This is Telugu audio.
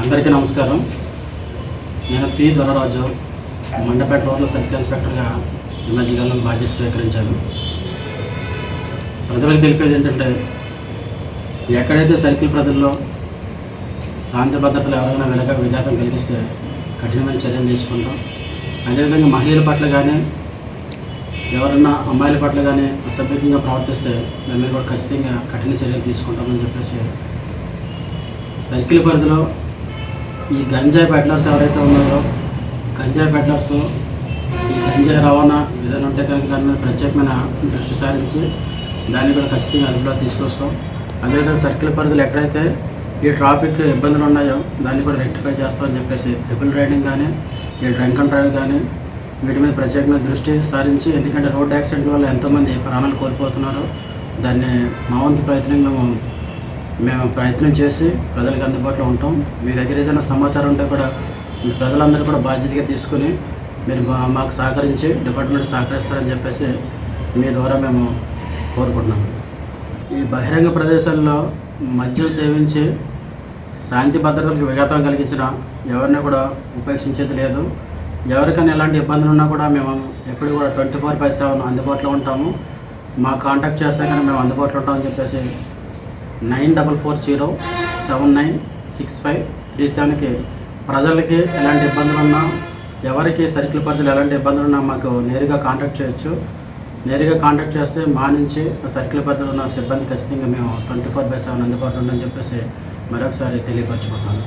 అందరికీ నమస్కారం. నేను పి. దొరరాజు మండపేట రోడ్లో సర్కిల్ ఇన్స్పెక్టర్గా ఈ మధ్యకాలంలో బాధ్యత స్వీకరించాను. ప్రజలకు తెలిపేది ఏంటంటే ఎక్కడైతే సర్కిల్ ప్రజల్లో శాంతి భద్రతలు ఎవరైనా వెనక విఘాతం కలిగిస్తే కఠినమైన చర్యలు తీసుకుంటాం. అదేవిధంగా మహిళల పట్ల కానీ ఎవరన్నా అమ్మాయిల పట్ల కానీ అసభ్యంగా ప్రవర్తిస్తే దాని మీద కూడా ఖచ్చితంగా కఠిన చర్యలు తీసుకుంటామని చెప్పేసి సర్కిల్ పరిధిలో ఈ గంజాయి పెడ్లర్స్ ఎవరైతే ఉన్నారో గంజాయి పెడ్లర్స్ ఈ గంజాయి రవాణా విధానం ఉంటే కనుక దాని మీద ప్రత్యేకమైన దృష్టి సారించి దాన్ని కూడా ఖచ్చితంగా అదుపులో తీసుకొస్తాం. అదేవిధంగా సర్కిల్ పరిధిలో ఎక్కడైతే ఈ ట్రాఫిక్ ఇబ్బందులు ఉన్నాయో దాన్ని కూడా రెక్టిఫై చేస్తామని చెప్పేసి ట్రిపుల్ రైడింగ్ కానీ ఈ డ్రంక్ అండ్ డ్రైవ్ కానీ వీటి మీద ప్రత్యేకమైన దృష్టి సారించి ఎందుకంటే రోడ్ యాక్సిడెంట్ వల్ల ఎంతోమంది ప్రాణాలు కోల్పోతున్నారు దాన్ని మా వంతు ప్రయత్నం మేము మేము ప్రయత్నం చేసి ప్రజలకు అందుబాటులో ఉంటాం. మీ దగ్గర ఏదైనా సమాచారం ఉంటే కూడా మీ ప్రజలందరూ కూడా బాధ్యతగా తీసుకుని మీరు మా- మాకు సహకరించి డిపార్ట్మెంట్ సహకరిస్తారని చెప్పేసి మీ ద్వారా మేము కోరుకుంటున్నాము ఈ బహిరంగ ప్రదేశాల్లో మద్యం సేవించి శాంతి భద్రతలకు విఘాతం కలిగించిన ఎవరిని కూడా ఉపేక్షించేది లేదు. ఎవరికైనా ఎలాంటి ఇబ్బందులు ఉన్నా కూడా మేము ఎప్పుడు కూడా ట్వంటీ ఫోర్ బై సెవెన్ అందుబాటులో ఉంటాము. మా కాంటాక్ట్ చేస్తే కానీ మేము అందుబాటులో ఉంటామని చెప్పేసి nine double four zero seven nine six five three సెవెన్కి ప్రజలకి ఎలాంటి ఇబ్బందులు ఉన్నా ఎవరికి సర్కిల్ పరిధిలో ఎలాంటి ఇబ్బందులు ఉన్నా మాకు నేరుగా కాంటాక్ట్ చేయొచ్చు. నేరుగా కాంటాక్ట్ చేస్తే మా నుంచి సర్కిల్ పరిధిలో ఉన్న సిబ్బంది ఖచ్చితంగా మేము ట్వంటీ ఫోర్ బై సెవెన్ అందుబాటులో ఉందని చెప్పేసి మరొకసారి తెలియపరచుకుంటున్నాను.